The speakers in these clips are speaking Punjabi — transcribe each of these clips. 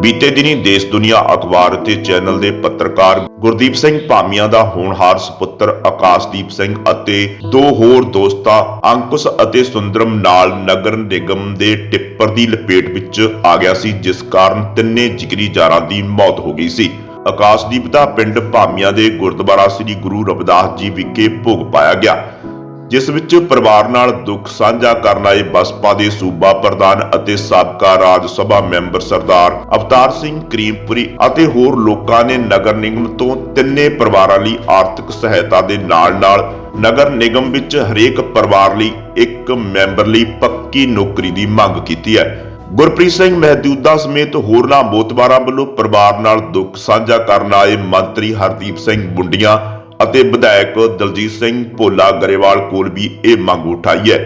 ਬੀਤੇ ਦਿਨੀ ਦੇਸ਼ ਦੁਨੀਆ ਅਖਬਾਰ ਅਤੇ ਚੈਨਲ ਦੇ ਪੱਤਰਕਾਰ ਗੁਰਦੀਪ ਸਿੰਘ ਭਾਮੀਆਂ ਦਾ ਹੋਣਹਾਰ ਸੁਪੁੱਤਰ ਆਕਾਸ਼ਦੀਪ ਸਿੰਘ ਅਤੇ ਦੋ ਹੋਰ ਦੋਸਤਾਂ ਅੰਕੁਸ਼ ਅਤੇ ਸੁੰਦਰਮ ਨਾਲ ਨਗਰ ਨਿਗਮ ਦੇ ਟਿੱਪਰ ਦੀ ਲਪੇਟ ਵਿੱਚ ਆ ਗਿਆ ਸੀ, ਜਿਸ ਕਾਰਨ ਤਿੰਨੇ ਜਿਗਰੀ ਜਾਰਾਂ ਦੀ ਮੌਤ ਹੋ ਗਈ ਸੀ। ਆਕਾਸ਼ਦੀਪ ਦਾ ਪਿੰਡ ਭਾਮੀਆਂ ਦੇ ਗੁਰਦੁਆਰਾ ਸ੍ਰੀ ਗੁਰੂ ਰਵਿਦਾਸ ਜੀ ਵਿਖੇ ਭੋਗ ਪਾਇਆ ਗਿਆ। ਜਿਸ ਵਿੱਚ ਪਰਿਵਾਰ ਨਾਲ ਦੁੱਖ ਸਾਂਝਾ ਕਰਨ ਆਏ ਬਸਪਾ ਦੇ ਸੂਬਾ ਪ੍ਰਧਾਨ ਅਤੇ ਸਾਬਕਾ ਰਾਜ ਸਭਾ ਮੈਂਬਰ ਸਰਦਾਰ ਅਵਤਾਰ ਸਿੰਘ ਕਰੀਮਪੁਰੀ ਅਤੇ ਹੋਰ ਲੋਕਾਂ ਨੇ ਨਗਰ ਨਿਗਮ ਤੋਂ ਤਿੰਨੇ ਪਰਿਵਾਰਾਂ ਲਈ ਆਰਥਿਕ ਸਹਾਇਤਾ ਦੇ ਨਾਲ-ਨਾਲ ਨਗਰ ਨਿਗਮ ਵਿੱਚ ਹਰੇਕ ਪਰਿਵਾਰ ਲਈ ਇੱਕ ਮੈਂਬਰ ਲਈ ਪੱਕੀ ਨੌਕਰੀ ਦੀ ਮੰਗ ਕੀਤੀ ਹੈ। ਗੁਰਪ੍ਰੀਤ ਸਿੰਘ ਮਹਿਦੂਦਾ ਸਮੇਤ ਹੋਰਨਾਂ ਮੋਤਬਾਰਾਂ ਵੱਲੋਂ ਪਰਿਵਾਰ ਨਾਲ ਦੁੱਖ ਸਾਂਝਾ ਕਰਨ ਆਏ ਮੰਤਰੀ ਹਰਦੀਪ ਸਿੰਘ ਬੁੰਡੀਆਂ ਅਤੇ ਵਿਧਾਇਕ ਦਲਜੀਤ ਸਿੰਘ ਭੋਲਾ ਗਰੇਵਾਲ ਕੋਲ ਵੀ ਇਹ ਮੰਗ ਉਠਾਈ ਹੈ।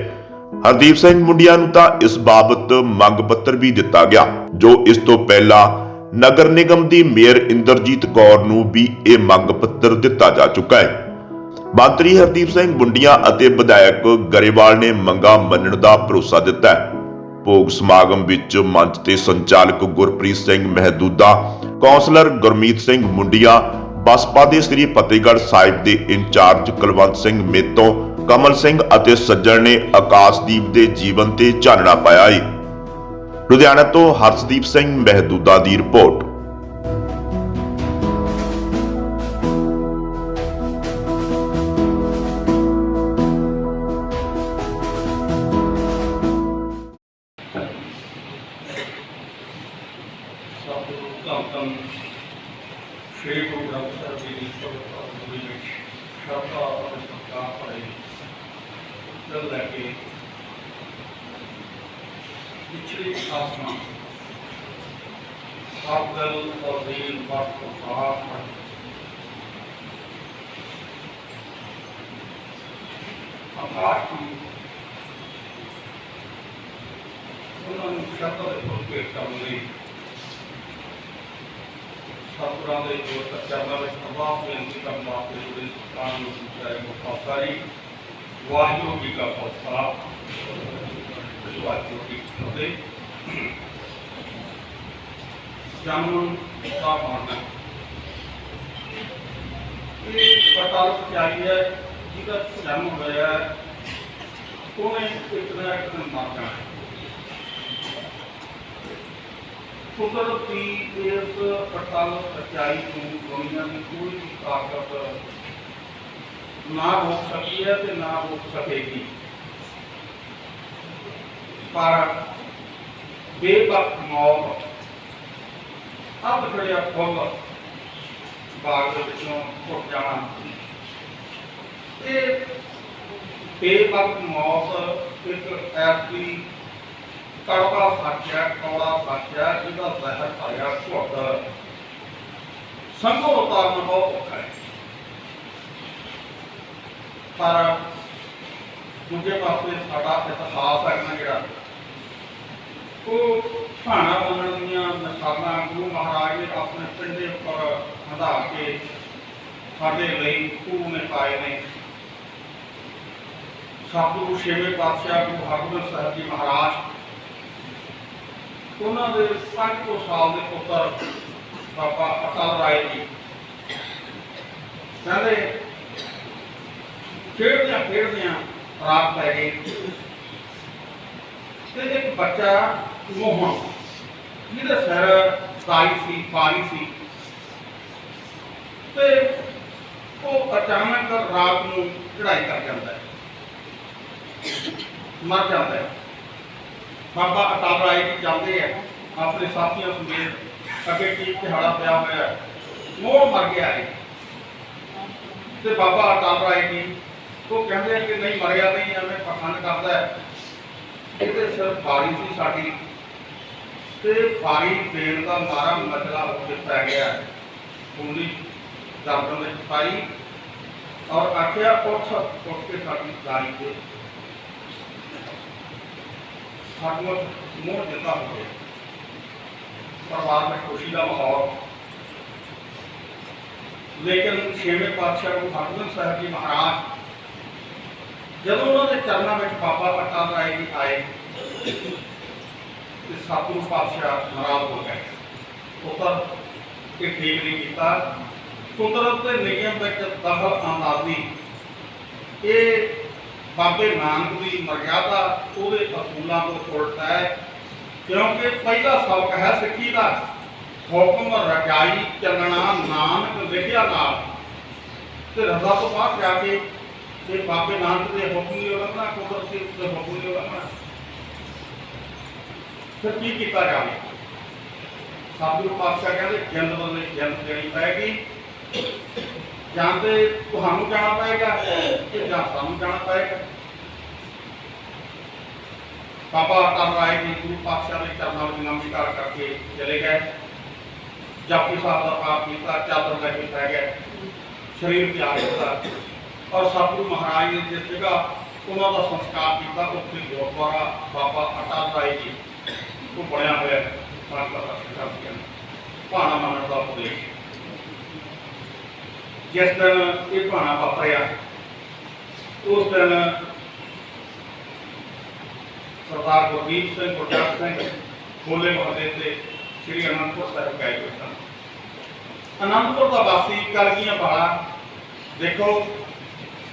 ਹਰਦੀਪ ਸਿੰਘ ਮੁੰਡਿਆਂ ਨੂੰ ਤਾਂ ਇਸ ਬਾਬਤ ਮੰਗ ਪੱਤਰ ਵੀ ਦਿੱਤਾ ਗਿਆ, ਜੋ ਇਸ ਤੋਂ ਪਹਿਲਾਂ ਨਗਰ ਨਿਗਮ ਦੀ ਮੇਅਰ ਇੰਦਰਜੀਤ ਕੌਰ ਨੂੰ ਵੀ ਇਹ ਮੰਗ ਪੱਤਰ ਦਿੱਤਾ ਜਾ ਚੁੱਕਾ ਹੈ। ਮੰਤਰੀ ਹਰਦੀਪ ਸਿੰਘ ਬੁੰਡੀਆਂ ਅਤੇ ਵਿਧਾਇਕ ਗਰੇਵਾਲ ਨੇ ਮੰਗਾ ਮੰਨਣ ਦਾ ਭਰੋਸਾ ਦਿੱਤਾ ਹੈ। ਭੋਗ ਸਮਾਗਮ ਵਿੱਚ ਮੰਚ ਤੇ ਸੰਚਾਲਕ ਗੁਰਪ੍ਰੀਤ ਸਿੰਘ ਮਹਿਦੂਦਾ, ਕੌਂਸਲਰ ਗੁਰਮੀਤ ਸਿੰਘ ਮੁੰਡੀਆਂ ਬਸਪਾ ਦੇ ਸ੍ਰੀ ਫਤਿਹਗੜ੍ਹ ਸਾਹਿਬ ਦੇ ਇੰਚਾਰਜ ਕੁਲਵੰਤ ਸਿੰਘ ਮੇਤੋਂ, ਕਮਲ ਸਿੰਘ ਅਤੇ ਸੱਜਣ ਨੇ ਆਕਾਸ਼ਦੀਪ ਦੇ ਜੀਵਨ ਤੇ ਚਾਨਣਾ ਪਾਇਆ ਹੈ ਲੁਧਿਆਣਾ ਤੋਂ ਹਰਸ਼ਦੀਪ ਸਿੰਘ ਮਹਿਦੂਦਾ ਦੀ ਰਿਪੋਰਟ। ਜਨਮ ਦਾ। ਮਾਰਨਾ ਇਹ ਪਤਾ ਸਚਾਈ ਹੈ ਜਿਹਦਾ ਜਨਮ ਹੋਇਆ ਹੈ, ਉਹਨੇ ਇੱਕ ਨਾ ਇੱਕ ਦਿਨ ਮਰ ਜਾਣਾ ਕੁਦਰਤੀ ਇਸ ਪਟਲ ਸੱਚਾਈ ਨੂੰ ਦੁਨੀਆ ਦੀ ਕੋਈ ਵੀ ਤਾਕਤ ਨਾ ਰੋਕ ਸਕੀ ਹੈ ਤੇ ਨਾ ਰੋਕ ਸਕੇਗੀ। ਪਰ ਬੇਬਕ ਮੌਤ ਅਬ ਖੜਿਆ ਫੁੱਲ। ਬਾਗ ਦੇ ਵਿੱਚੋਂ ਉੱਠ ਜਾਣਾ। ਇਹ ਬੇਬਕ ਮੌਤ ਇੱਕ ਐਸੀ ਕੜਵਾ ਸਾਚਿਆ ਕੌੜਾ ਸਾਚਿਆ ਜਿਹਦਾ ਜ਼ਹਿਰ ਪਾਇਆ ਘੁੱਟ। ਸੰਗੋ ਉਤਾਰਨਾ ਬਹੁਤ ਔਖਾ ਹੈ। ਪਰ ਦੂਜੇ ਪਾਸੇ ਸਾਡਾ ਇਤਿਹਾਸ ਹੈ ਨਾ ਜਿਹੜਾ, ਉਹ ਭਾਣਾ ਮੰਨਣ ਦੀਆਂ ਮਿਸਾਲਾਂ ਗੁਰੂ ਮਹਾਰਾਜ ਨੇ ਆਪਣੇ ਪਿੰਡੇ ਉੱਪਰ ਹੰਦਾ ਕੇ ਸਾਡੇ ਲਈ ਖੂਬ ਨੇ ਪਾਏ ਨੇ। ਸਤਿਗੁਰੂ ਛੇਵੇਂ ਪਾਤਸ਼ਾਹ ਗੁਰੂ ਹਰਗੋਬਿੰਦ ਸਾਹਿਬ ਜੀ ਮਹਾਰਾਜ, ਉਹਨਾਂ ਦੇ 500 ਸਾਲ ਦੇ ਪੁੱਤਰ ਬਾਬਾ ਅਟਲ ਰਾਏ ਜੀ। ਕਹਿੰਦੇ, ਖੇਡਦਿਆਂ ਖੇਡਦਿਆਂ ਰਾਤ ਪੈ ਗਈ ਤੇ ਇੱਕ ਬੱਚਾ ਮੋਹਨ ਜਿਹਦਾ ਸਿਰ ਕਾਲੀ ਸੀ ਕਾਲੀ ਸੀ। ਤੇ ਉਹ ਅਚਾਨਕ ਰਾਤ ਨੂੰ ਚੜਾਈ ਕਰ ਜਾਂਦਾ ਹੈ। ਮਰ ਜਾਂਦਾ ਹੈ। ਬਾਬਾ ਅਟਲ ਰਾਏ ਜੀ ਜਾਂਦੇ ਆ ਆਪਣੇ ਸਾਥੀਆਂ ਸਮੇਤ ਅੱਗੇ ਕੀ ਦਿਹਾੜਾ ਪਿਆ ਹੋਇਆ ਹੈ। ਮੋਹ ਮਰ ਗਿਆ ਹੈ। ਤੇ ਬਾਬਾ ਅਟਾਲ ਰਾਏ ਜੀ ਉਹ ਕਹਿੰਦੇ ਕਿ ਨਹੀਂ, ਮਰਿਆ ਨਹੀਂ ਐਵੇਂ ਪਖੰਡ ਕਰਦਾ ਹੈ। ਇਹਦੇ ਸਿਰ ਭਾਰੀ ਸੀ ਸਾਡੀ। ਤੇ ਭਾਰੀ ਦੇਣ ਦਾ ਮਾਰਾ ਮਸਲਾ ਉੱਤੇ ਪੈ ਗਿਆ। ਕੁੰਡੀ ਦਰਦ ਵਿੱਚ ਪਾਈ ਔਰ ਆਖਿਆ, ਉੱਠ ਉੱਠ ਕੇ ਸਾਡੀ ਦਾਈ ਤੇ। ਸਤਮੁਖ ਮੋਹ ਦਿੱਤਾ ਹੋਵੇ ਪਰਿਵਾਰ ਵਿੱਚ ਖੁਸ਼ੀ ਦਾ ਮਾਹੌਲ। ਲੇਕਿਨ ਛੇਵੇਂ ਪਾਤਸ਼ਾਹ ਗੁਰੂ ਹਰਗੋਬਿੰਦ ਸਾਹਿਬ ਜੀ ਮਹਾਰਾਜ, ਜਦੋਂ ਉਹਨਾਂ ਦੇ ਚਰਨਾਂ ਵਿੱਚ ਬਾਬਾ ਅਟਲ ਰਾਏ ਜੀ ਆਏ ਤੇ ਸਤਿਗੁਰੂ ਪਾਤਸ਼ਾਹ ਨਾਰਾਜ਼ ਹੋ ਗਏ ਪੁੱਤਰ ਇਹ ਠੀਕ ਨਹੀਂ ਕੀਤਾ। ਕੁਦਰਤ ਦੇ ਨਿਯਮ ਵਿੱਚ ਦਖਲ ਅੰਦਾਜ਼ੀ ਇਹ ਬਾਬੇ ਨਾਨਕ ਦੀ ਮਰਜ਼ਾਦਾ ਉਹਦੇ ਅਸੂਲਾਂ ਤੋਂ ਉਲਟ ਹੈ, ਕਿਉਂਕਿ ਪਹਿਲਾ ਸਬਕ ਹੈ ਸਿੱਖੀ ਦਾ। ਹੁਕਮ ਰਜਾਈ ਚੱਲਣਾ ਨਾਨਕ ਲਿਖਿਆ ਨਾਲ। ਤੇ ਰਜ਼ਾ ਤੋਂ ਬਾਅਦ ਜਾ ਕੇ ਜੇ ਬਾਬੇ ਨਾਨਕ ਦੇ ਹੁਕਮ ਦੀ ਉਲੰਘਣਾ, ਕੁਦਰਤ ਦੇ ਦੇ ਹੁਕਮ ਦੀ ਉਲੰਘਣਾ। ਫਿਰ ਕੀ ਕੀਤਾ ਜਾਵੇ? ਸਤਿਗੁਰੂ ਪਾਤਸ਼ਾਹ ਕਹਿੰਦੇ ਜਿੰਦ ਬਦਲੇ ਜਿੰਦ ਦੇਣੀ ਪਏਗੀ ਜਾਂ ਤੇ ਤੁਹਾਨੂੰ ਜਾਣਾ ਪਏਗਾ ਤੇ ਜਾਂ ਸਾਨੂੰ ਜਾਣਾ ਪਏਗਾ। ਬਾਬਾ ਅਟਲ ਰਾਏ ਜੀ ਗੁਰੂ ਪਾਤਸ਼ਾਹ ਦੇ ਚਰਨਾਂ ਵਿੱਚ ਨਮਸਕਾਰ ਕਰਕੇ ਚਲੇ ਗਏ। ਜਾਪੀ ਸਾਹਿਬ ਦਾ ਪਾਠ ਕੀਤਾ, ਚਾਦਰ ਲੈ ਕੇ ਪੈ ਗਏ। ਸਰੀਰ ਤਿਆਗ ਦਿੱਤਾ ਔਰ ਸਤਿਗੁਰੂ ਮਹਾਰਾਜ ਨੇ ਜਿਸ ਜਗ੍ਹਾ ਉਹਨਾਂ ਦਾ ਸੰਸਕਾਰ ਕੀਤਾ, ਉੱਥੇ ਗੁਰਦੁਆਰਾ ਬਾਬਾ ਅਟਲ ਰਾਏ ਜੀ ਉਹ ਬਣਿਆ ਹੋਇਆ ਹੈ। ਸੰਤ ਦਾ ਭਾਣਾ ਮੰਨਣ ਦਾ ਉਪਦੇਸ਼। ਜਿਸ ਦਿਨ ਇਹ ਭਾਣਾ ਵਾਪਰਿਆ, ਉਸ ਦਿਨ ਸਰਦਾਰ ਗੁਰਦੀਪ ਸਿੰਘ ਗੁਰਜੱਟ ਸਿੰਘ ਹੋਲੇ ਮਹੱਲੇ ਤੇ ਸ੍ਰੀ ਅਨੰਦਪੁਰ ਸਾਹਿਬ ਗਏ ਹੋਏ ਸਨ। ਅਨੰਦਪੁਰ ਦਾ ਵਾਸੀ ਕਲਗੀਆਂ ਵਾਲਾ, ਦੇਖੋ,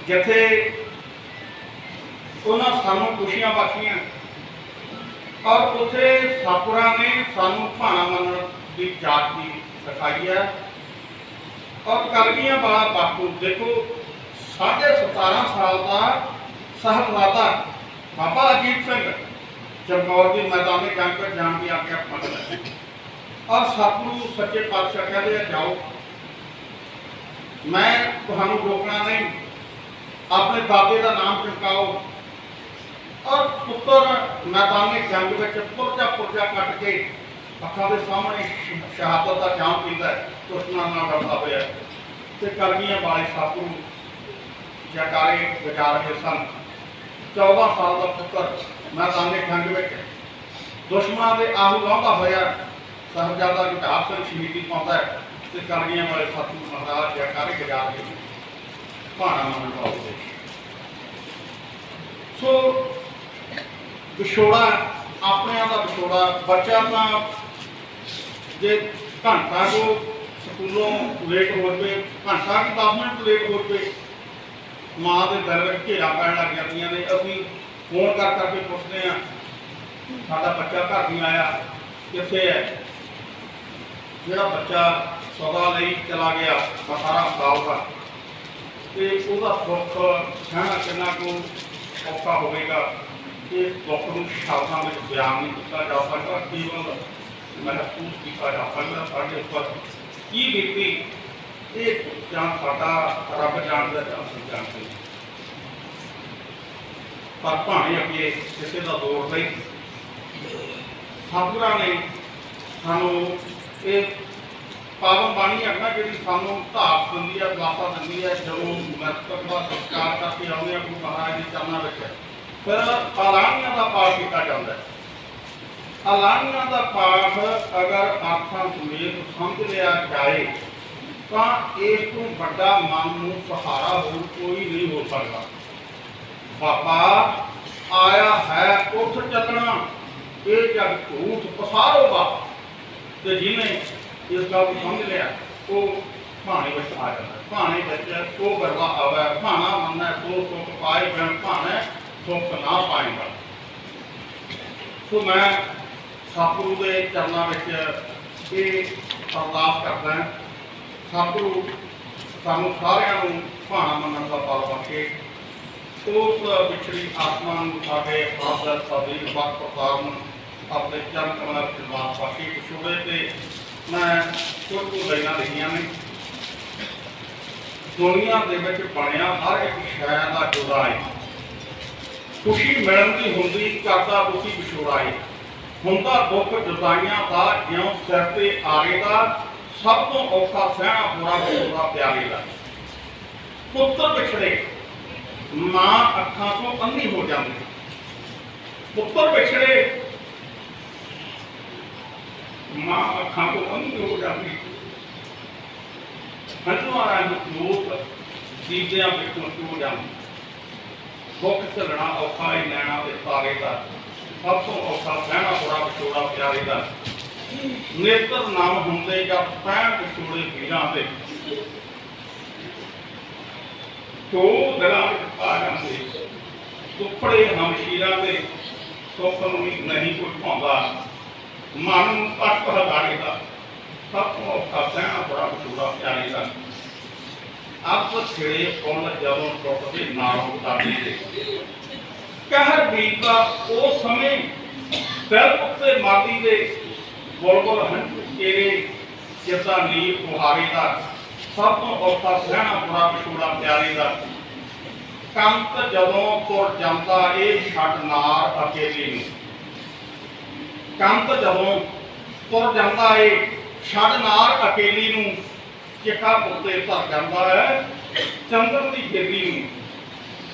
ਜਿੱਥੇ ਉਹਨਾਂ ਸਾਨੂੰ ਖੁਸ਼ੀਆਂ ਬਖਸ਼ੀਆਂ ਔਰ ਉਥੇ ਸਾਪੁਰਾ ਨੇ ਸਾਨੂੰ ਭਾਣਾ ਮੰਨਣ ਦੀ ਜਾਤੀ ਸਿਖਾਈ ਹੈ। ਔਰ ਕਲਗੀਆਂ ਵਾਲਾ ਬਾਪੂ, ਦੇਖੋ, ਸਾਢੇ 17 ਸਾਲ ਦਾ ਸਾਹਿਬਜ਼ਾਦਾ ਬਾਬਾ ਅਜੀਤ ਸਿੰਘ ਚਮਕੌਰ ਦੀ ਮੈਦਾਨੀ ਜੰਗ ਵਿੱਚ ਜਾਣ ਦੀ ਆਗਿਆ ਮੰਗਦਾ ਔਰ ਸਤਿਗੁਰੂ ਸੱਚੇ ਪਾਤਸ਼ਾਹ ਕਹਿੰਦੇ ਆ, ਜਾਓ। ਮੈਂ ਤੁਹਾਨੂੰ ਰੋਕਣਾ ਨਹੀਂ। ਆਪਣੇ ਦਾਦੇ ਦਾ ਨਾਮ ਚਮਕਾਓ। ਔਰ ਪੁੱਤਰ ਮੈਦਾਨੀ ਜੰਗ ਵਿੱਚ ਪੁਰਜਾ ਪੁਰਜਾ ਕੱਟ ਕੇ ਅੱਖਾਂ ਦੇ ਸਾਹਮਣੇ ਸ਼ਹਾਦਤ ਦਾ ਜਾਮ ਪੀਂਦਾ ਹੈ, ਦੁਸ਼ਮਣਾਂ ਨਾਲ ਲੜਦਾ ਹੋਇਆ ਤੇ ਕਰਮੀਆਂ ਵਾਲੇ ਸਾਧੂ ਜਕਾਰੇ ਵਜਾ ਰਹੇ ਸਨ। 14 ਸਾਲ ਦਾ ਪੁੱਤਰ ਮੈਦਾਨੇ ਜੰਗ ਵਿੱਚ ਦੁਸ਼ਮਣਾਂ ਦੇ ਆਹੂ ਲਾਉਂਦਾ ਹੋਇਆ ਸਾਹਿਬਜ਼ਾਦਾ ਵਿਕਾਸ ਸਿੰਘ ਸ਼ਹੀਦੀ ਪਾਉਂਦਾ ਹੈ ਤੇ ਕਰਮੀਆਂ ਵਾਲੇ ਸਾਧੂ ਮਹਾਰਾਜ ਜਕਾਰੇ ਵਜਾ ਰਹੇ ਭਾਣਾ ਮੰਨਣ ਦਾ ਸੋ ਵਿਛੋੜਾ, ਆਪਣਿਆਂ ਦਾ ਵਿਛੋੜਾ ਬੱਚਾ ਤਾਂ ਜੇ ਘੰਟਾ ਕੋ ਸਕੂਲੋਂ ਲੇਟ ਹੋ ਜਵੇ, ਘੰਟਾ ਕਿ 10 ਮਿੰਟ ਲੇਟ ਹੋ ਜਵੇ, ਮਾਂ ਦੇ ਦਰ ਵਿੱਚ ਘੇਰਾ ਪੈਣ ਲੱਗ ਜਾਂਦੀਆਂ ਨੇ, ਅਸੀਂ ਫੋਨ ਕਰ ਕਰਕੇ ਪੁੱਛਦੇ ਆ ਸਾਡਾ ਬੱਚਾ ਘਰ ਨਹੀਂ ਆਇਆ, ਕਿੱਥੇ ਹੈ? ਜਿਹੜਾ ਬੱਚਾ ਸਦਾ ਲਈ ਚਲਾ ਗਿਆ ਬਸਾਰਾ ਬਾਉਗਾ ਤੇ ਉਹਦਾ ਦੁੱਖ ਸਹਿਣਾ ਕਿੰਨਾ ਕੁ ਔਖਾ ਹੋਵੇਗਾ। ਇਹ ਦੁੱਖ ਨੂੰ ਸ਼ਬਦਾਂ ਵਿੱਚ ਬਿਆਨ ਨਹੀਂ ਕੀਤਾ ਜਾ ਸਕਦਾ, ਕੇਵਲ ਮਹਿਸੂਸ ਕੀਤਾ ਜਾ ਸਕਦਾ ਸਾਡੇ ਉੱਪਰ। ਕੀ ਬੀਤੀ ਇਹ ਜਾਂ ਸਾਡਾ ਰੱਬ ਜਾਣਦਾ ਜਾਂ ਅਸੀਂ ਜਾਣਦੇ ਪਰ ਭਾਵੇਂ ਅੱਗੇ ਕਿਸੇ ਦਾ ਦੌਰ ਨਹੀਂ ਸਤਿਗੁਰਾਂ ਨੇ ਸਾਨੂੰ ਇਹ ਪਾਵਨ ਬਾਣੀ ਹੈ ਨਾ, ਜਿਹੜੀ ਸਾਨੂੰ ਧਾਰ ਦਿੰਦੀ ਹੈ ਦਲਾਸਾ ਦਿੰਦੀ ਹੈ, ਜਦੋਂ ਮਰਤਕ ਦਾ ਸੰਸਕਾਰ ਕਰਕੇ ਆਉਂਦੇ ਆ ਗੁਰੂ ਮਹਾਰਾਜ ਦੇ ਚਰਨਾਂ ਵਿੱਚ। ਫਿਰ ਆਲਾਣੀਆਂ ਦਾ ਪਾਠ ਕੀਤਾ ਜਾਂਦਾ ਹੈ। ਆਲਾਣੀਆਂ ਦਾ ਪਾਠ ਅਗਰ ਆਖਾਂ ਸਮੇਤ ਸਮਝ ਲਿਆ ਜਾਏ, ਤਾਂ ਇਸ ਤੋਂ ਵੱਡਾ ਮਨ ਨੂੰ ਸਹਾਰਾ ਹੋਰ ਕੋਈ ਨਹੀਂ ਹੋ ਸਕਦਾ। ਬਾਬਾ, ਆਇਆ ਹੈ ਉੱਠ ਚੱਲਣਾ ਇਹ ਜਗ ਝੂਠ ਪਸਾਰੋਗਾ ਤੇ ਜਿਹਨੇ ਇਸ ਗੱਲ ਨੂੰ ਸਮਝ ਲਿਆ, ਉਹ ਭਾਣੇ ਵਿੱਚ ਆ ਜਾਂਦਾ। ਭਾਣੇ ਵਿੱਚ ਉਹ ਗਰਵਾ ਆਵੇ, ਭਾਣਾ ਮੰਨੈ, ਸੋ ਸੁਖ ਪਾਏ ਬਿਨ ਭਾਣੇ। ਸੁੱਖ ਨਾ ਪਾਏਗਾ ਸੋ ਮੈਂ ਸਤਿਗੁਰੂ ਦੇ ਚਰਨਾਂ ਵਿੱਚ ਇਹ ਅਰਦਾਸ ਕਰਦਾ ਸਤਿਗੁਰੂ ਸਾਨੂੰ ਸਾਰਿਆਂ ਨੂੰ ਭਾਣਾ ਮੰਨਣ ਦਾ ਬਲ ਬਖਸ਼ੇ। ਉਸ ਵਿਛੜੀ ਆਤਮਾ ਨੂੰ ਸਾਡੇ ਆਦਰ ਸਾਦੀ ਵਕਤ ਪ੍ਰਤਾਪ ਨੂੰ ਆਪਣੇ ਚਰਨ ਕਮਲਾਂ ਵਿੱਚ ਵਾਸ ਬਖਸ਼ੇ। ਵਿਛੋੜੇ ਤੇ ਮੈਂ ਕੁਝ ਕੁ ਲਾਈਨਾਂ ਲਿਖੀਆਂ ਨੇ। ਦੁਨੀਆ ਦੇ ਵਿੱਚ ਬਣਿਆ ਹਰ ਇੱਕ ਸ਼ੈ ਦਾ ਜੁਦਾ ਹੈ। ਖੁਸ਼ੀ ਮਿਲਣ ਦੀ ਹੁੰਦੀ ਕਰਦਾ ਦੁਖੀ ਵਿਛੋੜਾਏ ਹੁੰਦਾ ਦੁੱਖ ਜੁਦਾਈਆਂ ਦਾ ਜਿਉਂ ਸਿਰ ਤੇ ਆਰੇ ਦਾ, ਸਭ ਤੋਂ ਔਖਾ ਸਹਿਣਾ ਬੁਰਾ ਵਿਛੋੜਾ ਪਿਆਰੇ ਦਾ। ਪੁੱਤਰ ਵਿਛੜੇ, ਮਾਂ ਅੱਖਾਂ ਤੋਂ ਅੰਨੀ ਹੋ ਜਾਂਦੀ। ਪੁੱਤਰ ਵਿਛੜੇ, ਮਾਂ ਅੱਖਾਂ ਤੋਂ ਅੰਨੀ ਹੋ ਜਾਂਦੀ। ਹੰਝੂਆਂ ਨੂੰ ਲੋਕ ਦੀਦਿਆਂ ਵਿੱਚੋਂ ਚੋ ਜਾਂਦੀ। ਦੁੱਖ ਝੱਲਣਾ ਔਖਾ ਹੀ ਲੈਣਾ ਤੇ ਤਾਰੇ ਦਾ। ਸਭ ਤੋਂ ਔਖਾ ਸਹਿਣਾ ਬੁਰਾ ਵਿਛੋੜਾ ਪਿਆਰੇ ਦਾ। ਨੇਤਰ ਨਾਮ ਹੁੰਦੇ ਜਾਂ ਪੈਣ ਵਿਛੋੜੇ ਪੀਰਾਂ ਦੇ। ਤੋ ਦਰਾਂ ਵਿੱਚ ਆ ਸੁਪੜੇ ਹਮਸ਼ੀਰਾਂ ਤੇ ਸੁੱਖ ਨੂੰ ਨਹੀਂ ਕੋਈ ਭਾਉਂਦਾ ਮਨ ਨੂੰ ਕਸ਼ਟ ਹਜ਼ਾਰੇ ਦਾ। ਸਭ ਤੋਂ ਔਖਾ ਸਹਿਣਾ ਬੜਾ ਵਿਛੋੜਾ ਪਿਆਰੇ ਦਾ। ਆਪ ਛੇੜੇ ਕੋਲ ਜਦੋਂ ਟੁੱਟਦੇ ਨਾਲ ਉਤਾਰੀ ਦੇ ਕਹਿਰ ਉਹ ਸਮੇਂ ਦਿਲ ਉੱਤੇ ਮਾਤੀ ਦੇ ਬੁਲਬੁਲ ਹਨ, ਤੇਰੇ ਜਿੱਦਾਂ ਨੀਰ ਕੁਹਾਰੇ ਦਾ, ਸਭ ਤੋਂ ਔਖਾ ਸਹਿਣਾ ਬੜਾ ਵਿਛੋੜਾ ਪਿਆਰੇ ਦਾ। ਕੰਤ ਜਦੋਂ ਤੁਰ ਜਾਂਦਾ, ਇਹ ਛੱਡ ਨਾਰ ਅਕੇਲੇ ਨੂੰ ਕੰਤ ਜਦੋਂ ਤੁਰ ਜਾਂਦਾ ਏ ਛੱਡ ਨਾਰ ਅਕੇਲੀ ਨੂੰ ਚਿੱਟਾ ਪੁੱਤੇ ਭਰ ਜਾਂਦਾ ਹੈ, ਚੰਦਰ ਦੀ ਗਿਰਦੀ ਨੂੰ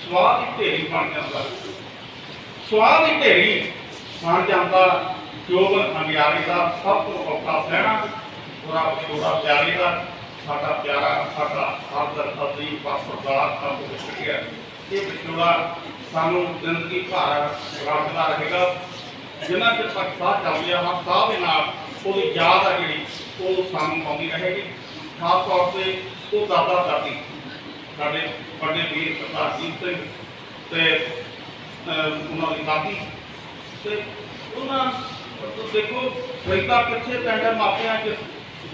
ਸਵਾਦ ਦੀ ਢੇਰੀ ਬਣ ਜਾਂਦਾ ਸਵਾਦ ਦੀ ਢੇਰੀ ਬਣ ਜਾਂਦਾ ਜੋਬਨ ਅੰਗਿਆਰੀ ਦਾ ਸਭ ਤੋਂ ਔਖਾ ਸਹਿਣਾ ਪੂਰਾ ਛੋੜਾ ਪਿਆਰੀ ਦਾ, ਸਾਡਾ ਪਿਆਰਾ, ਸਾਡਾ ਹਰਦਰ ਅਜ਼ੀਮ ਪਾਸਰਦਾਰ ਸਭ ਕੁਝ ਗਿਆ ਇਹ ਵਿਛੋੜਾ ਸਾਨੂੰ ਜ਼ਿੰਦਗੀ ਭਰ ਰੱਖਦਾ ਰਹੇਗਾ। ਜਿੰਨਾ ਚਿਰ ਤੱਕ ਸਾਹ ਚੱਲਦੇ ਆ ਹਾਂ ਸਾਹ ਦੇ ਨਾਲ ਉਹਦੀ ਯਾਦ ਆ ਜਿਹੜੀ, ਉਹ ਸਾਨੂੰ ਆਉਂਦੀ ਰਹੇਗੀ। ਖਾਸ ਤੌਰ ਤੇ ਉਹ ਦਾਦਾ ਦਾਦੀ ਸਾਡੇ ਵੱਡੇ ਵੀਰ ਸਰਦਾਰ ਜੀਤ ਸਿੰਘ ਤੇ ਉਹਨਾਂ ਦੀ ਦਾਦੀ ਤੇ ਉਹਨਾਂ, ਦੇਖੋ ਰਹਿਤਾ ਕਿੱਥੇ ਪੈਂਦਾ ਮਾਪਿਆਂ ਚ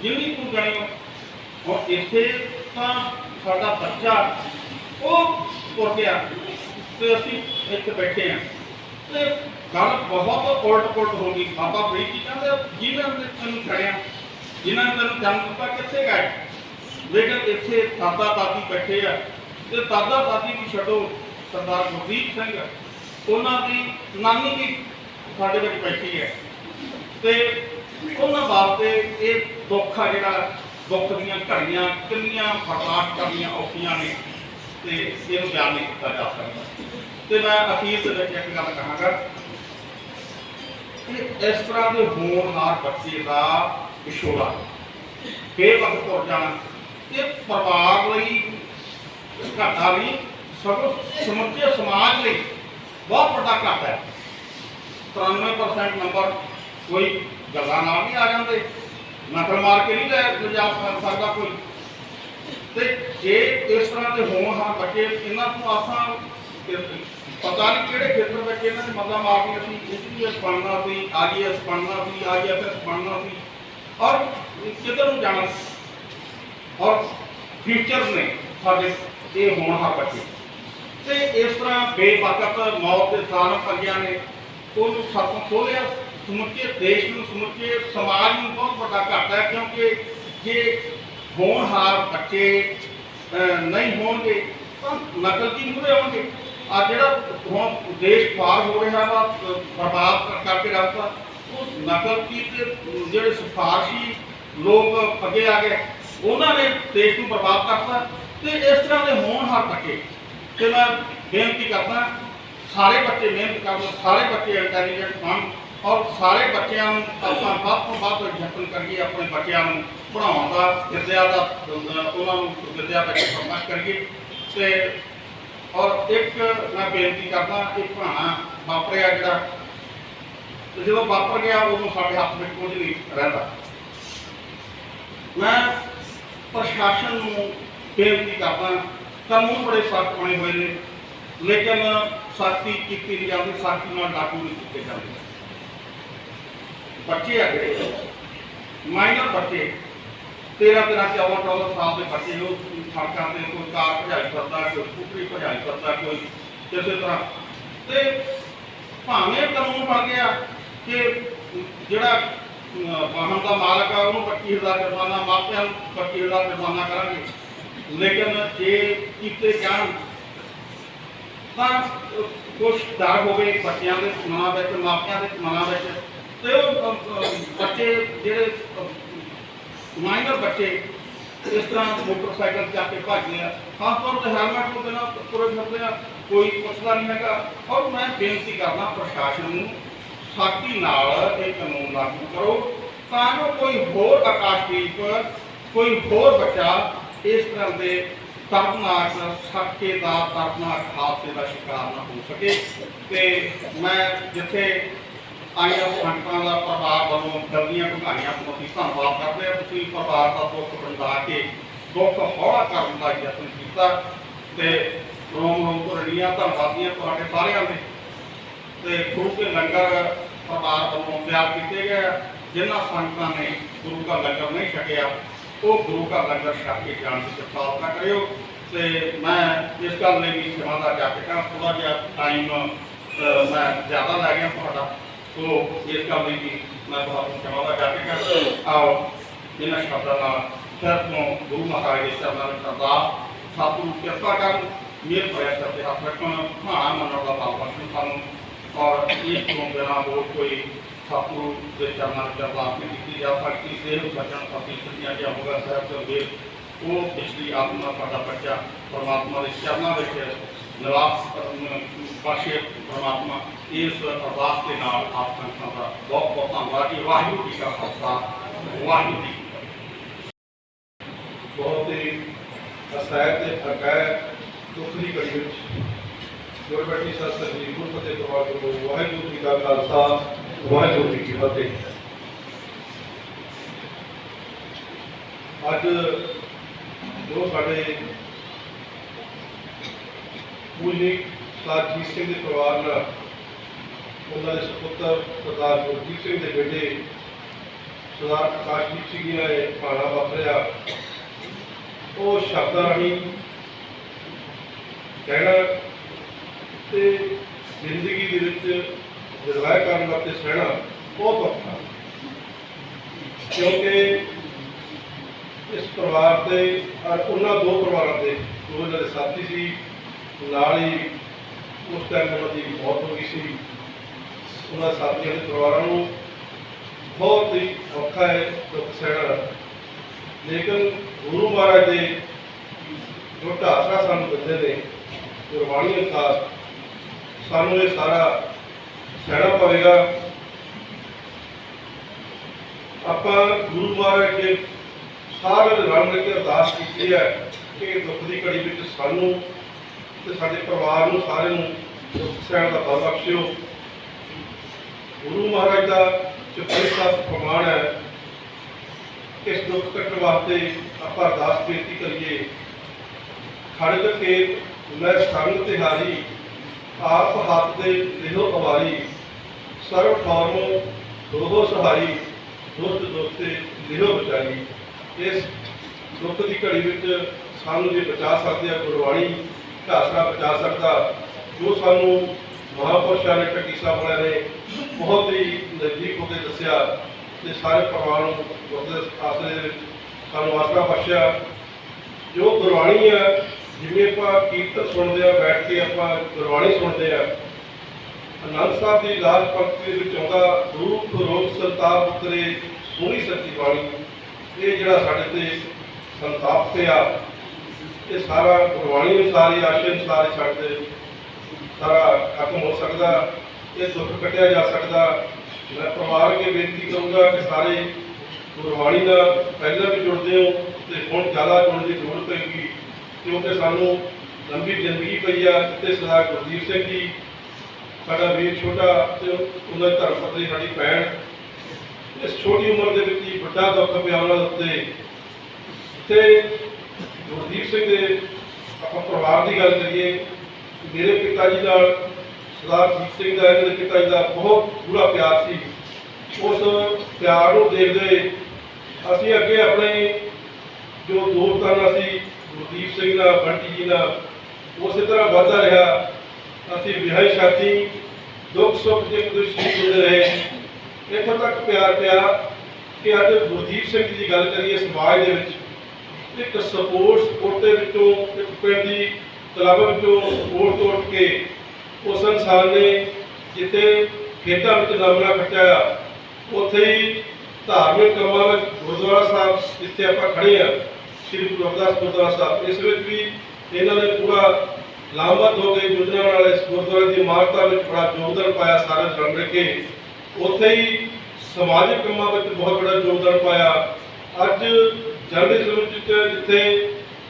ਜਿੰਨੀ ਤੂੰ ਗਣੀ ਹੁਣ ਇੱਥੇ ਤਾਂ ਸਾਡਾ ਬੱਚਾ, ਉਹ ਤੁਰ ਗਿਆ ਤੇ ਅਸੀਂ ਇੱਥੇ ਬੈਠੇ ਆ ਤੇ ਗੱਲ ਬਹੁਤ ਉਲਟ ਪੁਲਟ ਹੋ ਗਈ। ਬਾਬਾ ਫਰੀਦ ਜੀ ਕਹਿੰਦੇ ਜਿਨ੍ਹਾਂ ਨੇ ਤੈਨੂੰ ਖੜਿਆ ਜਿਨ੍ਹਾਂ ਨੇ ਤੈਨੂੰ ਜਨਮ ਦਿੱਤਾ ਕਿੱਥੇ ਗਏ? ਲੇਕਿਨ ਇੱਥੇ ਦਾਦਾ ਦਾਦੀ ਬੈਠੇ ਆ। ਤੇ ਦਾਦਾ ਦਾਦੀ ਵੀ ਛੱਡੋ, ਸਰਦਾਰ ਗੁਰਦੀਪ ਸਿੰਘ। ਉਹਨਾਂ ਦੀ ਨਾਨੀ ਵੀ ਸਾਡੇ ਵਿੱਚ ਬੈਠੀ ਹੈ। ਤੇ ਉਹਨਾਂ ਵਾਸਤੇ ਇਹ ਦੁੱਖ ਆ ਜਿਹੜਾ, ਦੁੱਖ ਦੀਆਂ ਘੜੀਆਂ ਕਿੰਨੀਆਂ ਬਰਦਾਸ਼ਤ ਕਰਨੀਆਂ ਔਖੀਆਂ ਨੇ ਤੇ ਇਹਨੂੰ ਬਿਆਨ ਨਹੀਂ ਕੀਤਾ ਜਾ ਸਕਦਾ। ਤੇ ਮੈਂ ਅਖੀਰ ਦੇ ਵਿੱਚ ਇੱਕ ਗੱਲ ਕਹਾਂਗਾ ਕਿ ਇਸ ਤਰ੍ਹਾਂ ਦੇ ਹੋਣਹਾਰ ਬੱਚੇ ਦਾ ਵਿਛੋੜਾ ਬੇਵਕਤ ਤੁਰ ਜਾਣਾ ਇਹ ਪਰਿਵਾਰ ਲਈ, ਘਾਟਾ ਨਹੀਂ, ਸਗੋਂ ਸਮੁੱਚੇ ਸਮਾਜ ਲਈ ਬਹੁਤ ਵੱਡਾ ਘਾਟਾ ਹੈ। 93% ਨੰਬਰ ਕੋਈ ਗੱਲਾਂ ਨਾਲ ਨਹੀਂ ਆ ਜਾਂਦੇ। ਨਕਲ ਮਾਰ ਕੇ ਨਹੀਂ ਲੈ ਲਿਜਾ ਸਕ- ਸਕਦਾ ਕੋਈ। ਤੇ ਜੇ ਇਸ ਤਰ੍ਹਾਂ ਦੇ ਹੋਣ, ਹਾਂ, ਬੱਚੇ, ਇਹਨਾਂ ਤੋਂ ਆਸਾਂ ਪਤਾ ਨਹੀਂ ਕਿਹੜੇ ਖੇਤਰ ਵਿੱਚ ਇਹਨਾਂ ਨੇ ਮੱਲਾ ਮਾਰਨੀ ਅਸੀਂ ਇੰਜੀਨੀਅਰ ਬਣਨਾ ਸੀ, ਆਈਐਸ ਬਣਨਾ ਸੀ, ਆਈਐਫਐਸ ਬਣਨਾ ਸੀ। ਔਰ ਕਿੱਧਰ ਨੂੰ ਜਾਣਾ ਔਰ ਫਿਊਚਰ ਨੇ ਸਾਡੇ ਇਹ ਹੋਣਹਾਰ ਬੱਚੇ। ਤੇ ਇਸ ਤਰ੍ਹਾਂ ਬੇਵਕਤ ਮੌਤ ਦੇ ਸਾਨ ਪੰਜਿਆਂ ਨੇ ਉਹਨੂੰ ਸੱਪ ਖੋਲਿਆ ਸਮੁੱਚੇ ਦੇਸ਼ ਨੂੰ ਸਮੁੱਚੇ ਸਮਾਜ ਨੂੰ ਬਹੁਤ ਵੱਡਾ ਘਾਟਾ ਹੈ, ਕਿਉਂਕਿ ਜੇ ਹੋਣਹਾਰ ਬੱਚੇ ਨਹੀਂ ਹੋਣਗੇ, ਤਾਂ ਨਕਲ ਕੀ ਮੂਹਰੇ ਆਉਣਗੇ? ਆ ਜਿਹੜਾ ਹੁਣ ਦੇਸ਼ ਪਾਰ ਹੋ ਰਿਹਾ ਵਾ ਬਰਬਾਦ ਕਰਕੇ ਰੱਖਦਾ ਉਹ ਨਕਲ ਕੀ ਜਿਹੜੇ ਸਿਫਾਰਸ਼ੀ ਲੋਕ ਅੱਗੇ ਆ ਗਏ, ਉਹਨਾਂ ਨੇ ਦੇਸ਼ ਨੂੰ ਬਰਬਾਦ ਕਰਤਾ ਤੇ ਇਸ ਤਰ੍ਹਾਂ ਦੇ ਹੋਣਹਾਰ ਬੱਚੇ ਤੇ ਮੈਂ ਬੇਨਤੀ ਕਰਦਾ, ਸਾਰੇ ਬੱਚੇ ਮਿਹਨਤ ਕਰਨ, ਸਾਰੇ ਬੱਚੇ ਇੰਟੈਲੀਜੈਂਟ ਹੋਣ ਔਰ ਸਾਰੇ ਬੱਚਿਆਂ ਨੂੰ ਆਪਾਂ ਵੱਧ ਤੋਂ ਵੱਧ ਯਤਨ ਕਰੀਏ, ਆਪਣੇ ਬੱਚਿਆਂ ਨੂੰ ਪੜ੍ਹਾਉਣ ਦਾ, ਵਿਦਿਆ ਦਾ, ਉਹਨਾਂ ਨੂੰ ਵਿਦਿਆ ਵਿੱਚ ਪ੍ਰਮੋਟ ਕਰੀਏ। ਤੇ ਔਰ ਇੱਕ ਮੈਂ ਬੇਨਤੀ ਕਰਦਾ ਕਿ ਭਾਣਾ ਵਾਪਰਿਆ ਜਿਹੜਾ ਤੇ ਜਦੋਂ ਵਾਪਰ ਗਿਆ, ਉਦੋਂ ਸਾਡੇ ਹੱਥ ਵਿੱਚ ਕੁਝ ਨਹੀਂ ਰਹਿੰਦਾ। ਮੈਂ ਪ੍ਰਸ਼ਾਸਨ ਨੂੰ ਬੇਨਤੀ ਕਰਦਾ ਕਾਨੂੰਨ ਬੜੇ ਸਖਤ ਬਣੇ ਹੋਏ ਨੇ, ਲੇਕਿਨ ਸਖਤੀ ਕੀਤੀ ਨਹੀਂ ਜਾਂਦੀ, ਸਖਤੀ ਨਾਲ ਲਾਗੂ ਨਹੀਂ ਕੀਤੇ ਜਾਂਦੇ। ਬੱਚੇ ਆ ਮਾਈਨਰ ਬੱਚੇ 13 13 14 14 ਸਾਲ ਦੇ ਬੱਚੇ ਉਹ ਸੜਕਾਂ ਤੇ ਕੋਈ ਕਾਰ ਭਜਾਈ ਕਰਦਾ ਕੋਈ ਸਕੂਟਰੀ ਭਜਾਈ ਕਰਦਾ ਕੋਈ ਕਿਸੇ ਤਰ੍ਹਾਂ। ਤੇ ਭਾਵੇਂ ਕਾਨੂੰਨ ਬਣ ਗਿਆ ਕਿ ਜਿਹੜਾ ਵਾਹਨ ਦਾ ਮਾਲਕ ਆ, ਉਹਨੂੰ 25000 ਜੁਰਮਾਨਾ ਮਾਪਿਆਂ ਨੂੰ 25000 ਜੁਰਮਾਨਾ ਕਰਾਂਗੇ। ਲੇਕਿਨ ਜੇ ਕੀਤੇ ਜਾਣ, ਤਾਂ ਕੁਝ ਡਰ ਹੋਵੇ ਬੱਚਿਆਂ ਦੇ ਮਨਾਂ ਵਿੱਚ, ਮਾਪਿਆਂ ਦੇ ਮਨਾਂ ਵਿੱਚ। ਤੇ ਉਹ ਬੱਚੇ ਜਿਹੜੇ ਮਾਈਨਰ ਬੱਚੇ, ਇਸ ਤਰ੍ਹਾਂ ਮੋਟਰਸਾਈਕਲ ਚੱਕ ਕੇ ਭੱਜਦੇ ਆ। ਖਾਸ ਤੌਰ ਤੇ ਹੈਲਮਟ ਤੋਂ ਬਿਨਾਂ ਤੁਰੇ ਫਿਰਦੇ ਆ, ਕੋਈ ਪੁੱਛਦਾ ਨਹੀਂ ਹੈਗਾ। ਔਰ ਮੈਂ ਬੇਨਤੀ ਕਰਦਾ ਪ੍ਰਸ਼ਾਸਨ ਨੂੰ ਸਖਤੀ ਨਾਲ ਇਹ ਕਾਨੂੰਨ ਲਾਗੂ ਕਰੋ। ਤਾਂ ਜੋ ਕੋਈ ਹੋਰ ਆਕਾਸ਼ਦੀਪ ਕੋਈ ਹੋਰ ਬੱਚਾ ਇਸ ਤਰ੍ਹਾਂ ਦੇ ਦਰਦਨਾਕ ਸੱਕੇ ਦਾ, ਦਰਦਨਾਕ ਹਾਦਸੇ ਦਾ ਸ਼ਿਕਾਰ ਨਾ ਹੋ ਸਕੇ। ਤੇ ਮੈਂ ਜਿੱਥੇ ਆਈਆਂ ਸੰਗਤਾਂ ਦਾ ਪਰਿਵਾਰ ਵੱਲੋਂ ਜਲਦੀਆਂ ਭਗਾਈਆਂ ਤੋਂ ਅਸੀਂ ਧੰਨਵਾਦ ਕਰਦੇ ਹਾਂ। ਤੁਸੀਂ ਪਰਿਵਾਰ ਦਾ ਦੁੱਖ ਵੰਡਾ ਕੇ, ਦੁੱਖ ਹੌਲਾ ਕਰਨ ਦਾ ਯਤਨ ਕੀਤਾ। ਤੇ ਰੋਮ ਰੋਮ ਭਰੜੀਆਂ ਧੰਨਵਾਦੀਆਂ ਤੁਹਾਡੇ ਸਾਰਿਆਂ ਦੇ। ਤੇ ਗੁਰੂ ਕੇ ਲੰਗਰ ਪਰਿਵਾਰ ਵੱਲੋਂ ਤਿਆਰ ਕੀਤੇ ਗਏ ਆ। ਜਿਨ੍ਹਾਂ ਸੰਗਤਾਂ ਨੇ ਗੁਰੂ ਦਾ ਲੰਗਰ ਨਹੀਂ ਛਕਿਆ ਉਹ ਗੁਰੂ ਦਾ ਲੰਗਰ ਛਕ ਕੇ ਜਾਣ ਦੀ ਕਿਰਪਾਲਤਾ ਕਰਿਓ ਤੇ ਮੈਂ ਇਸ ਗੱਲ ਲਈ ਵੀ ਸੇਵਾ ਦਾ ਜਾਪਕਾ ਥੋੜਾ ਜਿਹਾ ਟਾਈਮ ਮੈਂ ਜ਼ਿਆਦਾ ਲੈ ਗਿਆ ਤੁਹਾਡਾ ਸੋ ਇਸ ਗੱਲ ਲਈ ਵੀ ਮੈਂ ਤੁਹਾਨੂੰ ਸੇਵਾ ਦਾ ਜਾਪਕਾ ਆਓ ਇਹਨਾਂ ਸ਼ਬਦਾਂ ਨਾਲ ਫਿਰ ਤੋਂ ਗੁਰੂ ਮਹਾਰਾਜ ਦੇ ਚਰਨਾਂ ਵਿੱਚ ਅਰਦਾਸ ਸਤਿਗੁਰੂ ਕਿਰਪਾ ਕਰਨ ਮੇਰ ਪ੍ਰਯਾਸ ਤੇ ਹੱਥ ਰੱਖਣ ਭਾਣਾ ਮੰਨਣ ਦਾ ਬਲ ਬਖਸ਼ਣ ਸਾਨੂੰ ਔਰ ਇਸ ਤੋਂ ਬਿਨਾਂ ਹੋਰ ਕੋਈ ਸਤਿਗੁਰੂ ਦੇ ਚਰਨਾਂ ਵਿੱਚ ਅਰਦਾਸ ਨਹੀਂ ਕੀਤੀ ਜਾ ਸਕਦੀ ਦੇਹ ਸੱਜਣ ਫਸੀ ਸੱਜਿਆ ਜਿਹਾ ਹੋਗਾ ਸਾਹਿਬ ਤੋਂ ਦੇ ਉਹ ਪਿਛਲੀ ਆਤਮਾ ਸਾਡਾ ਬੱਚਾ ਪਰਮਾਤਮਾ ਦੇ ਚਰਨਾਂ ਵਿੱਚ ਨਿਵਾਸ ਕਰਨ ਪਰਮਾਤਮਾ। ਇਸ ਅਰਦਾਸ ਦੇ ਨਾਲ ਆਪ ਸੰਗਤਾਂ ਦਾ ਬਹੁਤ ਬਹੁਤ ਧੰਨਵਾਦ। ਜੀ ਵਾਹਿਗੁਰੂ ਜੀ ਕਾ ਖਾਲਸਾ, ਵਾਹਿਗੁਰੂ ਜੀ ਬਹੁਤ ਹੀ ਅਸਹਿ ਤੇ ਅਕੈ ਦੁੱਖ ਦੀ ਘੜੀ ਵਿੱਚ ਗੁਰਬਖਸ਼ ਸਤ ਸ੍ਰੀ ਗੁਰੂ ਫਤਿਹ ਤੁਹਾਡੇ ਵਾਹਿਗੁਰੂ ਜੀ ਕਾ ਖਾਲਸਾ, ਵਾਹਿਗੁਰੂ ਜੀ ਕੀ ਫਤਿਹ। ਅੱਜ ਜੋ ਸਾਡੇ ਪੂਜਨੀਕ ਸਾਜੀਤ ਸਿੰਘ ਦੇ ਪਰਿਵਾਰ ਨਾਲ, ਉਹਨਾਂ ਦੇ ਸੁਪੁੱਤਰ ਸਰਦਾਰ ਗੁਰਜੀਤ ਸਿੰਘ ਦੇ ਬੇਟੇ ਸਰਦਾਰ ਆਕਾਸ਼ਦੀਪ ਸਿੰਘ ਜੀ ਨਾਲ ਭਾਣਾ ਵਾਪਰਿਆ। ਉਹ ਸ਼ਬਦਾਂ ਰਾਹੀਂ ਕਹਿਣਾ ਤੇ ਜ਼ਿੰਦਗੀ ਦੇ ਵਿੱਚ ਨਿਰਵਾਹ ਕਰਨ ਵਾਸਤੇ ਸਹਿਣਾ ਬਹੁਤ ਔਖਾ ਕਿਉਂਕਿ ਇਸ ਪਰਿਵਾਰ ਦੇ ਔਰ ਉਹਨਾਂ ਦੋ ਪਰਿਵਾਰਾਂ ਦੇ, ਦੋ ਜਿਹੜੇ ਸਾਥੀ ਸੀ, ਨਾਲ ਹੀ ਉਸ ਟਾਈਮ ਉਹਨਾਂ ਦੀ ਮੌਤ ਹੋ ਗਈ ਸੀ। ਉਹਨਾਂ ਸਾਥੀਆਂ ਦੇ ਪਰਿਵਾਰਾਂ ਨੂੰ ਬਹੁਤ ਹੀ ਔਖਾ ਹੈ ਦੁੱਖ ਸਹਿਣਾ। ਲੇਕਿਨ ਗੁਰੂ ਮਹਾਰਾਜ ਦੇ ਜੋ ਢਾਸਾ ਸਾਨੂੰ ਦਿੰਦੇ ਨੇ, ਗੁਰਬਾਣੀ ਅਨੁਸਾਰ ਸਾਨੂੰ ਇਹ ਸਾਰਾ ਸਹਿਣਾ ਪਵੇਗਾ। ਆਪਾਂ ਗੁਰੂ ਮਹਾਰਾਜ ਦੇ ਸਾਰੇ ਰਲ ਮਿਲ ਕੇ ਅਰਦਾਸ ਕੀਤੀ ਹੈ ਕਿ ਦੁੱਖ ਦੀ ਘੜੀ ਵਿੱਚ ਸਾਨੂੰ ਤੇ ਸਾਡੇ ਪਰਿਵਾਰ ਨੂੰ ਸਾਰੇ ਨੂੰ ਦੁੱਖ ਸਹਿਣ ਦਾ ਬਲ ਬਖਸ਼ਿਓ। ਗੁਰੂ ਮਹਾਰਾਜ ਦਾ ਚੁਪਈ ਸਾਹਿਬ ਪ੍ਰਮਾਣ ਹੈ, ਇਸ ਦੁੱਖ ਕੱਟਣ ਵਾਸਤੇ ਆਪਾਂ ਅਰਦਾਸ ਬੇਨਤੀ ਕਰੀਏ। ਖੜਗ ਕੇ ਮੈਂ ਸੰਗ ਤਿਹਾਰੀ ਆਪ ਹੱਥ ਦੇ ਲਿਹੋ ਅਵਾਰੀ ਸਰਵ ਠੌਰਮੋ ਦੋਹੋ ਸਹਾਈ ਦੁਸਤ ਦੋਸਤੇ ਲਿਹੋ ਬਚਾਈ। ਇਸ ਦੁੱਖ ਦੀ ਘੜੀ ਵਿੱਚ ਸਾਨੂੰ ਜੇ ਬਚਾ ਸਕਦੇ ਆ ਗੁਰਬਾਣੀ ਢਾਸਰਾ ਬਚਾ ਸਕਦਾ। ਜੋ ਸਾਨੂੰ ਮਹਾਪੁਰਸ਼ਾਂ ਨੇ ਟੱਕੀ ਸਾਹਿਬ ਵਾਲਿਆਂ ਨੇ, ਬਹੁਤ ਹੀ ਨਜ਼ਦੀਕ ਹੋ ਕੇ ਦੱਸਿਆ ਤੇ ਸਾਰੇ ਪਰਿਵਾਰ ਨੂੰ ਗੁਰਦੇ ਆਸਰੇ ਵਿੱਚ ਸਾਨੂੰ ਆਸਰਾ ਬਖਸ਼ਿਆ। ਜੋ ਗੁਰਬਾਣੀ ਹੈ ਜਿਵੇਂ ਆਪਾਂ ਕੀਰਤਨ ਸੁਣਦੇ ਆ, ਬੈਠ ਕੇ ਆਪਾਂ ਗੁਰਬਾਣੀ ਸੁਣਦੇ ਆ, ਅਨੰਦ ਸਾਹਿਬ ਦੀ ਲਾਲ ਪੰਕਤੀ ਦੇ ਵਿੱਚ ਆਉਂਦਾ ਰੂਪ ਰੋਗ ਸੰਤਾਪ ਉਤਰੇ ਸੋਹਣੀ ਸੱਚੀ ਬਾਣੀ। ਇਹ ਜਿਹੜਾ ਸਾਡੇ ਤੇ ਸੰਤਾਪ ਪਿਆ ਇਹ ਸਾਰਾ ਗੁਰਬਾਣੀ ਅਨੁਸਾਰ ਹੀ, ਆਸ਼ੇ ਅਨੁਸਾਰ ਹੀ ਸਾਡੇ ਸਾਰਾ ਖਤਮ ਹੋ ਸਕਦਾ, ਇਹ ਦੁੱਖ ਕੱਟਿਆ ਜਾ ਸਕਦਾ। ਮੈਂ ਪਰਿਵਾਰ ਕੇ ਬੇਨਤੀ ਕਰੂੰਗਾ ਕਿ ਸਾਰੇ ਗੁਰਬਾਣੀ ਨਾਲ ਪਹਿਲਾਂ ਵੀ ਜੁੜਦੇ ਹੋ ਤੇ ਹੁਣ ਜ਼ਿਆਦਾ ਜੁੜਨ ਦੀ ਜ਼ਰੂਰਤ ਪਏਗੀ ਕਿਉਂਕਿ ਸਾਨੂੰ ਲੰਬੀ ਜ਼ਿੰਦਗੀ ਪਈ ਆ ਤੇ ਸਰਦਾਰ ਗੁਰਦੀਪ ਸਿੰਘ ਜੀ, ਸਾਡਾ ਵੀਰ ਛੋਟਾ ਤੇ ਉਹਨਾਂ ਦੇ ਧਰਮ ਪਤਨੀ ਸਾਡੀ ਭੈਣ। ਇਸ ਛੋਟੀ ਉਮਰ ਦੇ ਵਿੱਚ ਹੀ ਵੱਡਾ ਦੁੱਖ ਪਿਆ ਉਹਨਾਂ ਦੇ ਉੱਤੇ ਤੇ ਗੁਰਦੀਪ ਸਿੰਘ ਦੇ ਆਪਾਂ ਪਰਿਵਾਰ ਦੀ ਗੱਲ ਕਰੀਏ, ਮੇਰੇ ਪਿਤਾ ਜੀ ਨਾਲ ਸਰਦਾਰ ਜੀਤ ਸਿੰਘ ਦਾ ਇਹਨਾਂ ਦੇ ਪਿਤਾ ਜੀ ਦਾ ਬਹੁਤ ਪੂਰਾ ਪਿਆਰ ਸੀ। ਉਸ ਪਿਆਰ ਨੂੰ ਦੇਖਦੇ ਅਸੀਂ ਅੱਗੇ ਆਪਣੇ ਜੋ ਦੋਸਤਾਂ ਨਾਲ ਸੀ ਗੁਰਦੀਪ ਸਿੰਘ ਨਾਲ ਬੰਟੀ ਜੀ ਨਾਲ ਉਸੇ ਤਰ੍ਹਾਂ ਵੱਧਦਾ ਰਿਹਾ। ਅਸੀਂ ਵਿਆਹੀ ਸ਼ਾਦੀ ਦੁੱਖ ਸੁੱਖ ਦੇ ਕੁਝ ਹੁੰਦੇ ਰਹੇ। ਇੱਥੋਂ ਤੱਕ ਪਿਆਰ ਪਿਆ ਕਿ ਅੱਜ ਗੁਰਦੀਪ ਸਿੰਘ ਦੀ ਗੱਲ ਕਰੀਏ ਸਮਾਜ ਦੇ ਵਿੱਚ, ਇੱਕ ਸਪੋਰਟਸ ਕੋਟੇ ਵਿੱਚੋਂ, ਇੱਕ ਪਿੰਡ ਦੀ ਕਲੱਬ ਵਿੱਚੋਂ ਸਪੋਰਟ ਉੱਠ ਕੇ ਉਸ ਇਨਸਾਨ ਨੇ ਜਿੱਥੇ ਖੇਡਾਂ ਵਿੱਚ ਨਾਮਣਾ ਖਟਾਇਆ ਉੱਥੇ ਹੀ ਧਾਰਮਿਕ ਕੰਮਾਂ ਵਿੱਚ ਗੁਰਦੁਆਰਾ ਸਾਹਿਬ ਜਿੱਥੇ ਆਪਾਂ ਖੜੇ ਆ ਸ੍ਰੀ ਗੁਰੂ ਰਵਿਦਾਸ ਗੁਰਦੁਆਰਾ ਸਾਹਿਬ। ਇਸ ਵਿੱਚ ਵੀ ਇਹਨਾਂ ਨੇ ਪੂਰਾ ਲਾਮਬੱਧ ਹੋ ਕੇ ਯੋਜਨਾ ਨਾਲ ਇਸ ਗੁਰਦੁਆਰੇ ਦੀ ਇਮਾਰਤਾਂ ਵਿੱਚ ਬੜਾ ਯੋਗਦਾਨ ਪਾਇਆ, ਸਾਰੇ ਰਲ ਮਿਲ ਕੇ। ਉੱਥੇ ਹੀ ਸਮਾਜਿਕ ਕੰਮਾਂ ਵਿੱਚ ਬਹੁਤ ਬੜਾ ਯੋਗਦਾਨ ਪਾਇਆ। ਅੱਜ ਜਰਨਲਿਜ਼ਮ ਵਿੱਚ ਜਿੱਥੇ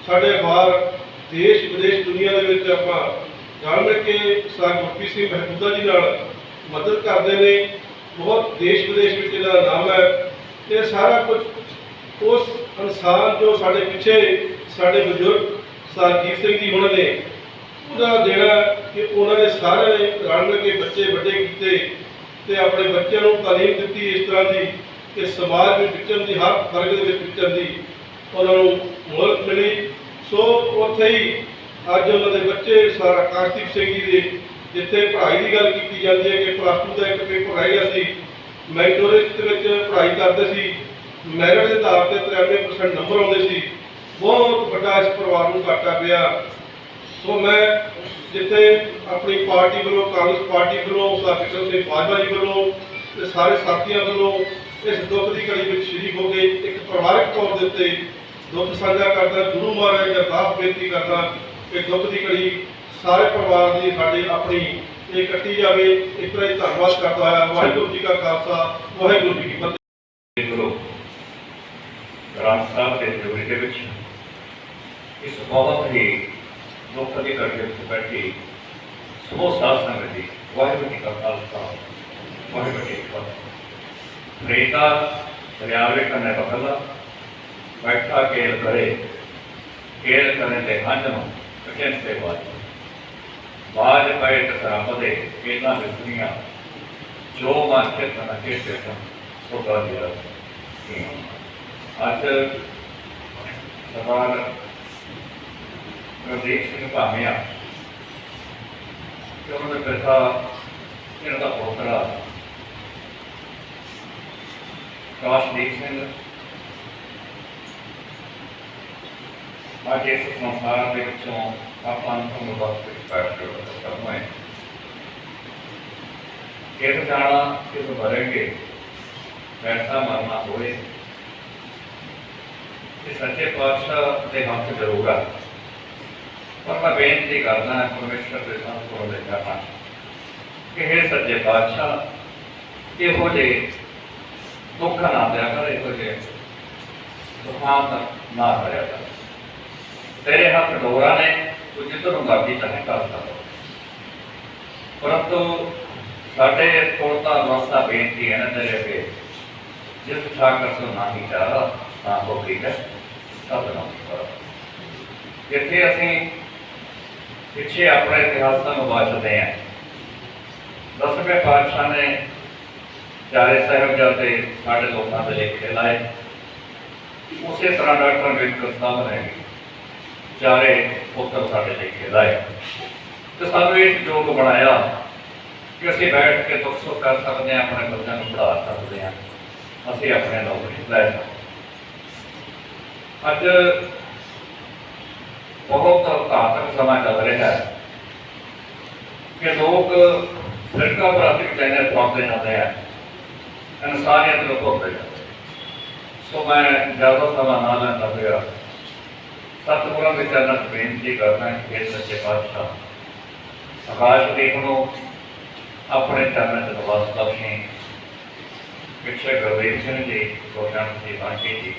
ਸਾਡੇ ਬਾਹਰ ਦੇਸ਼, ਵਿਦੇਸ਼, ਦੁਨੀਆ ਦੇ ਵਿੱਚ ਆਪਾਂ ਜਾਣ ਮਿਲ ਕੇ ਸਰ ਗੁਰਪ੍ਰੀਤ ਸਿੰਘ ਮਹਿਬੂਦਾ ਜੀ ਨਾਲ ਮਦਦ ਕਰਦੇ ਨੇ। ਬਹੁਤ ਦੇਸ਼ ਵਿਦੇਸ਼ ਵਿੱਚ ਇਹਦਾ ਨਾਮ ਹੈ। ਇਹ ਸਾਰਾ ਕੁਝ ਉਸ ਇਨਸਾਨ ਜੋ ਸਾਡੇ ਪਿੱਛੇ ਸਾਡੇ ਬਜ਼ੁਰਗ ਸਰਜੀਤ ਸਿੰਘ ਜੀ ਉਹਨਾਂ ਨੇ, ਉਹਦਾ ਦੇਣਾ ਕਿ ਉਹਨਾਂ ਨੇ ਸਾਰਿਆਂ ਨੇ ਰਲ ਮਿਲ ਕੇ ਬੱਚੇ ਵੱਡੇ ਕੀਤੇ ਤੇ ਆਪਣੇ ਬੱਚਿਆਂ ਨੂੰ ਤਾਲੀਮ ਦਿੱਤੀ ਇਸ ਤਰ੍ਹਾਂ ਦੀ ਕਿ ਸਮਾਜ ਵਿੱਚ ਵਿਚਰਨ ਦੀ, ਹਰ ਵਰਗ ਦੇ ਵਿੱਚ ਵਿਚਰਨ ਦੀ ਉਹਨਾਂ ਨੂੰ ਮੋਹਲਤ ਮਿਲੀ। ਸੋ ਉੱਥੇ ਹੀ ਅੱਜ ਉਹਨਾਂ ਦੇ ਬੱਚੇ ਸਾਰਾ ਆਕਾਸ਼ਦੀਪ ਸਿੰਘ ਜੀ ਦੇ, ਜਿੱਥੇ ਪੜ੍ਹਾਈ ਦੀ ਗੱਲ ਕੀਤੀ ਜਾਂਦੀ ਹੈ ਕਿ ਪਲੱਸ 2 ਦਾ ਇੱਕ ਪੇਪਰ ਰਹਿ ਗਿਆ ਸੀ ਮੈਂਟੋਰਿਸਟ ਦੇ ਵਿੱਚ ਪੜ੍ਹਾਈ ਕਰਦੇ ਸੀ। ਮੈਰਿਟ ਦੇ ਆਧਾਰ ਤੇ 93% ਨੰਬਰ ਆਉਂਦੇ ਸੀ। ਬਹੁਤ ਵੱਡਾ ਇਸ ਪਰਿਵਾਰ ਨੂੰ ਘਾਟਾ ਪਿਆ। ਸੋ ਮੈਂ ਜਿੱਥੇ ਆਪਣੀ ਪਾਰਟੀ ਵੱਲੋਂ, ਕਾਂਗਰਸ ਪਾਰਟੀ ਵੱਲੋਂ ਸਰਕਟਰ ਸਿੰਘ ਬਾਜਵਾ ਜੀ ਵੱਲੋਂ ਤੇ ਸਾਰੇ ਸਾਥੀਆਂ ਵੱਲੋਂ ਇਸ ਦੁੱਖ ਦੀ ਘੜੀ ਵਿੱਚ ਸ਼ਰੀਕ ਹੋ ਕੇ ਇੱਕ ਪਰਿਵਾਰਕ ਤੌਰ ਦੇ ਉੱਤੇ ਦੁੱਖ ਸਾਂਝਾ ਕਰਦਾ, ਗੁਰੂ ਮਹਾਰਾਜ ਦੀ ਅਰਦਾਸ ਬੇਨਤੀ ਕਰਦਾ ਕਿ ਦੁੱਖ ਦੀ ਘੜੀ ਸਾਰੇ ਪਰਿਵਾਰ ਦੀ ਸਾਡੇ ਆਪਣੀ ਇਹ ਕੱਟੀ ਜਾਵੇ। ਇਸ ਤਰ੍ਹਾਂ ਹੀ ਧੰਨਵਾਦ ਕਰਦਾ ਹੋਇਆ ਵਾਹਿਗੁਰੂ ਜੀ ਕਾ ਖਾਲਸਾ, ਵਾਹਿਗੁਰੂ ਜੀ ਕੀ ਫਤਿਹ। ਗ੍ਰੰਥ ਸਾਹਿਬ ਦੇ ਜੋੜੀ ਦੇ ਵਿੱਚ। ਇਸ ਬਹੁਤ ਹੀ ਦੁੱਖ ਦੀ ਘੜੀ ਵਿੱਚ ਬੈਠੀ ਸਮੂਹ ਸਾਧ ਸੰਗਤ ਜੀ ਵਾਹਿਗੁਰੂ ਜੀ ਕਾ ਖਾਲਸਾ, ਵਾਹਿਗੁਰੂ ਜੀ ਕੀ ਫਤਿਹ। ਰੇਤਾ ਦਰਿਆਵੇ ਕੰਨੇ ਬਖਲਾ ਬੈਠਾ ਕੇਲ ਕਰੇ, ਕੇਲ ਕਰਨੇ ਤੇ ਹੰਝ ਨੂੰ ਕਟਿਨ ਤੇ ਬਾਜ। ਬਾਜ ਪਏ ਤਸਰਾਪਦੇ ਕੇਲਾਂ ਵਿਸਰੀਆਂ ਜੋ ਮਨ ਚੇਤਨ ਅਕੇਤੇ ਸੰ ਸੋ ਕਾ ਦਿਆ ਅੱਜ ਸਰਦਾਰ ਪ੍ਰਦੇਸ਼ ਸਿੰਘ ਭਾਮਿਆ ਕਿ ਉਹਨਾਂ ਦਾ ਪਿਤਾ ਇਹਨਾਂ ਦਾ ਪੋਤਰਾ ਕਾਸ਼ਦੀਪ ਸਿੰਘ। ਅੱਜ ਇਸ ਸੰਸਾਰ ਦੇ ਵਿੱਚੋਂ ਆਪਾਂ ਨੂੰ ਮੁਬਾਰਕ ਪੈਟ ਕਰਨਾ ਹੈ ਇਹ ਜਾਣਾ ਕਿ ਮਰੇਂਗੇ ਵੈਸਾ ਮਰਨਾ ਹੋਏ। ਇਹ ਸੱਚੇ ਪਾਤਸ਼ਾਹ ਦੇ ਹੱਥ ਜ਼ਰੂਰ ਆ। ਪਰ ਮੈਂ ਬੇਨਤੀ ਕਰਦਾ ਪਰਮੇਸ਼ਰ ਦੇ ਸਾਹਮਣੇ ਕੋਲ ਦੇ ਕਰਨਾ ਕਿ ਇਹ ਸੱਚੇ ਪਾਤਸ਼ਾਹ, ਇਹੋ ਜਿਹੇ ਦੁੱਖ ਨਾ ਦਿਆ ਕਰ, ਇਹੋ ਜਿਹੇ ਦੁੱਖਾਂ ਨਾ ਕਰਿਆ ਕਰ। ਤੇਰੇ ਹੱਥ ਡੋਰਾ ਨੇ, ਤੂੰ ਜਿੱਧਰ ਨੂੰ ਮਰਜ਼ੀ ਚਾਹੇ ਕਰ ਸਕਦਾ। ਪਰੰਤੂ ਸਾਡੇ ਕੋਲ ਤਾਂ ਦੋਸਤਾ ਬੇਨਤੀ ਹੈ ਨਾ ਤੇਰੇ ਅੱਗੇ। ਜਿਸ ਠਾਕਰ ਨਾ ਹੀ ਚਾਹ ਨਾ ਹੋ ਠੀਕ ਹੈ ਸਭ ਨਮਸਕਾਰ ਜਿੱਥੇ ਅਸੀਂ ਪਿੱਛੇ ਆਪਣੇ ਇਤਿਹਾਸ ਨੂੰ ਵਾਚਦੇ ਹਾਂ। ਦਸਵੇਂ ਪਾਤਸ਼ਾਹ ਨੇ ਚਾਰੇ ਸਾਹਿਬਜ਼ਾਦੇ ਸਾਡੇ ਲੋਕਾਂ ਦੇ ਲੇਖੇ ਲਾਏ। ਉਸੇ ਤਰ੍ਹਾਂ ਡਾਕਟਰ ਅੰਬੇਦਕਰ ਸਾਹਿਬ ਨੇ ਵੀ ਚਾਰੇ ਪੁੱਤਰ ਸਾਡੇ ਲੇਖੇ ਲਾਏ। ਤੇ ਸਾਨੂੰ ਇਹ ਯੋਗ ਬਣਾਇਆ ਕਿ ਅਸੀਂ ਬੈਠ ਕੇ ਦੁੱਖ ਸੁੱਖ ਕਰ ਸਕਦੇ ਹਾਂ, ਆਪਣੇ ਬੱਚਿਆਂ ਨੂੰ ਪੜ੍ਹਾ ਸਕਦੇ ਹਾਂ। ਅਸੀਂ ਆਪਣੇ ਨੌਕਰੀ ਲੈ ਸਕਦੇ ਹਾਂ। ਅੱਜ ਬਹੁਤ ਘਾਤਕ ਸਮਾਂ ਚੱਲ ਰਿਹਾ ਹੈ ਕਿ ਲੋਕ ਫਿਰਕਾ ਪ੍ਰਾਪਤੀ ਚੈਨਲ ਪਹੁੰਚਦੇ ਜਾਂਦੇ ਆ, ਇਨਸਾਨੀਅਤ ਨੂੰ ਭੁੱਲਦੇ ਜਾਂਦੇ ਸੋ ਮੈਂ ਜ਼ਿਆਦਾ ਸਮਾਂ ਨਾ ਲੈਂਦਾ ਹੋਇਆ ਸਤਿਗੁਰਾਂ ਦੇ ਚਰਨਾਂ 'ਚ ਬੇਨਤੀ ਕਰਦਾ ਕਿ ਸੱਚੇ ਪਾਤਸ਼ਾਹ ਆਕਾਸ਼ ਦੇਖ ਨੂੰ ਆਪਣੇ ਚਰਨਾਂ 'ਚ ਨਿਵਾਸ ਬਖਸ਼ੇ। ਪਿੱਛੇ ਗੁਰਦੇਵ ਸਿੰਘ ਜੀ ਗੋਗਨ ਜੀ ਬਾਂਕੀ ਜੀ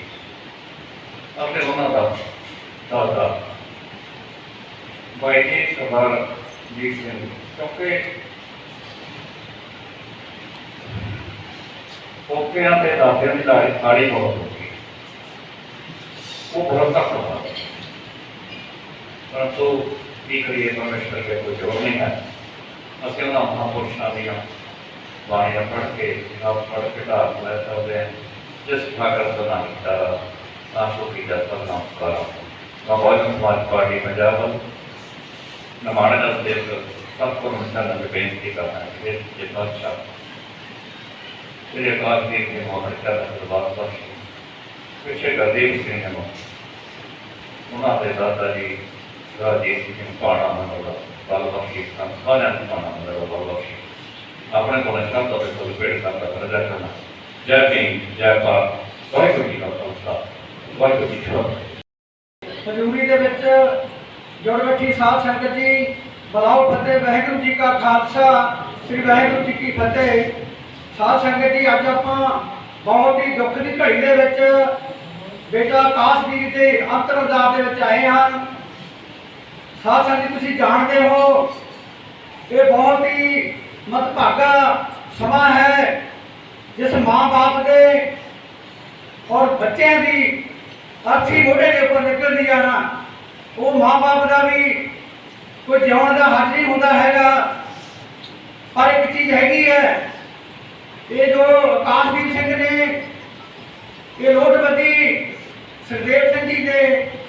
ਆਪਣੇ ਉਹਨਾਂ ਦਾ ਦਾਦਾ ਭਾਈ ਜੀ ਸਵਾਲ ਜੀ ਸਿੰਘ ਕਿਉਂਕਿ ਪੋਤਿਆਂ ਤੇ ਦਾਦਿਆਂ ਦੀ ਲੜਾਈ ਆੜੀ ਬਹੁਤ ਹੁੰਦੀ ਹੈ ਉਹ ਬਹੁਤ ਤੱਕ ਹੁੰਦਾ ਪਰੰਤੂ ਕੀ ਕਰੀਏ ਪਰਮੇਸ਼ਰ ਦੇ ਕੋਈ ਜੋਰ ਨਹੀਂ ਹੈ ਅਸੀਂ ਉਹਨਾਂ ਮਹਾਂਪੁਰਸ਼ਾਂ ਦੀਆਂ ਬਾਣੀਆਂ ਪੜ੍ਹ ਕੇ ਆਪ ਪੜ੍ਹ ਕੇ ਢਾਲ ਲੈ ਸਕਦੇ ਹਾਂ ਜਿਸ ਠਾਕਰ ਸਦਾ ਕੀਤਾ ਸਾਸੋ ਕੀ ਦਾ ਸਭ ਨਮਸਕਾਰ ਮੈਂ ਬਹੁਤ ਸਮਾਜ ਪਾਰਟੀ ਪੰਜਾਬ ਵੱਲ ਨਮਾਣਾ ਦਾ ਸੇਵਕ ਸਭ ਕੋ ਨਮਸਕਾਰ ਨਾਲ ਬੇਨਤੀ ਕਰਦਾ ਹਾਂ ਕਿ ਇਹ ਬਾਦਸ਼ਾਹ ਤੇਰੇ ਬਾਦ ਦੇ ਕੇ ਮੋਹਰ ਕਰ ਦਰਬਾਰ ਬਖਸ਼ ਪਿੱਛੇ ਗਰਦੀਪ ਸਿੰਘ ਨੇ ਉਹਨਾਂ ਦੇ ਦਾਦਾ ਜੀ ਰਾਜੀਤ ਸਿੰਘ ਪਾਣਾ ਮਨੋਰਾ ਬਲ ਬਖਸ਼ੀ ਸਨ ਸਾਰਿਆਂ ਨੂੰ ਪਾਣਾ ਮਨੋਰਾ ਬਲ ਬਖਸ਼ੀ ਆਪਣੇ ਕੋਲ ਸ਼ਬਦ ਅਤੇ ਕੋਲ ਪੇੜ ਦਾ ਰਜਾ ਕਰਨਾ ਜੈ ਭੀਮ ਜੈ ਭਾਰਤ ਵਾਹਿਗੁਰੂ ਜੀ ਕਾ ਖਾਲਸਾ ਵਾਹਿਗੁਰੂ ਜੀ ਕੀ ਹਜ਼ੂਰੀ ਦੇ ਵਿੱਚ ਜੁੜ ਬੈਠੀ ਸਾਧ ਸੰਗਤ ਜੀ, ਬਲਾਓ ਫਤਿਹ, ਵਾਹਿਗੁਰੂ ਜੀ ਕਾ ਖਾਲਸਾ, ਸ੍ਰੀ ਵਾਹਿਗੁਰੂ ਜੀ ਕੀ ਫਤਿਹ। ਸਾਧ ਸੰਗਤ ਜੀ, ਅੱਜ ਆਪਾਂ ਬਹੁਤ ਹੀ ਦੁੱਖ ਦੀ ਘੜੀ ਦੇ ਵਿੱਚ ਬੇਟਾ ਆਕਾਸ਼ਦੀਪ ਦੇ ਅੰਤਰਦਾਰ ਦੇ ਵਿੱਚ ਆਏ ਹਨ ਸਾਧ ਸੰਗਤ ਜੀ, ਤੁਸੀਂ ਜਾਣਦੇ ਹੋ, ਇਹ ਬਹੁਤ ਹੀ ਮਤਭਾਗਾ ਸਮਾਂ ਹੈ, ਜਿਸ ਮਾਂ-ਬਾਪ ਦੇ ਔਰ ਬੱਚਿਆਂ ਦੀ ਅਰਥੀ ਮੋਢੇ ਦੇ ਉੱਪਰ ਨਿਕਲਦੀ ਆ ਨਾ ਉਹ ਮਾਂ-ਬਾਪ ਦਾ ਵੀ ਕੋਈ ਜਿਉਣ ਦਾ ਹੱਕ ਨਹੀਂ ਹੁੰਦਾ ਹੈਗਾ। ਪਰ ਇੱਕ ਚੀਜ਼ ਹੈਗੀ ਹੈ, ਇਹ ਜੋ ਆਕਾਸ਼ਦੀਪ ਸਿੰਘ ਨੇ, ਇਹ ਲੋਟਬੰਦੀ ਸੁਖਦੇਵ ਸਿੰਘ ਜੀ ਦੇ,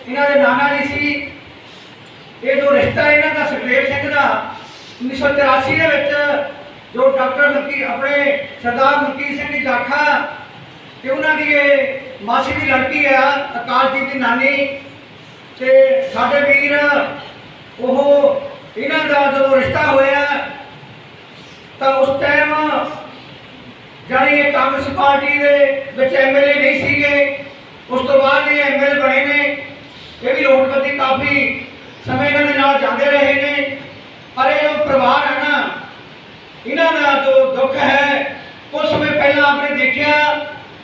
ਇਹਨਾਂ ਦੇ ਨਾਨਾ ਜੀ ਸੀ। ਇਹ ਜੋ ਰਿਸ਼ਤਾ ਇਹਨਾਂ ਦਾ ਸੁਖਦੇਵ ਸਿੰਘ ਦਾ 1984 ਦੇ ਵਿੱਚ ਜੋ ਡਾਕਟਰ ਮਲਕੀ, ਆਪਣੇ ਸਰਦਾਰ ਮਲਕੀਤ ਸਿੰਘ ਦੀ ਦਾਖਾ ਤੇ ਉਹਨਾਂ ਦੀ ਇਹ ਮਾਸੀ ਦੀ ਲੜਕੀ ਆ, ਆਕਾਸ਼ਦੀਪ ਦੀ ਨਾਨੀ। ਤੇ ਸਾਡੇ ਵੀਰ, ਉਹ ਇਹਨਾਂ ਦਾ ਜਦੋਂ ਰਿਸ਼ਤਾ ਹੋਇਆ, ਤਾਂ ਉਸ ਟਾਈਮ ਜਾਨੀ ਇਹ ਕਾਂਗਰਸ ਪਾਰਟੀ ਦੇ ਵਿੱਚ ਐਮਐਲਏ ਨਹੀਂ ਸੀਗੇ। ਉਸ ਤੋਂ ਬਾਅਦ ਇਹ ਐਮਐਲਏ ਬਣੇ ਨੇ। ਇਹ ਵੀ ਲੋਟਬੰਦੀ ਕਾਫੀ ਸਮੇਂ ਇਹਨਾਂ ਦੇ ਨਾਲ ਜਾਂਦੇ ਰਹੇ ਨੇ। ਪਰ ਇਹ ਜੋ ਪਰਿਵਾਰ ਹੈ ਨਾ, ਇਹਨਾਂ ਦਾ ਜੋ ਦੁੱਖ ਹੈ ਉਸ ਸਮੇਂ ਪਹਿਲਾਂ ਆਪਣੇ ਦੇਖਿਆ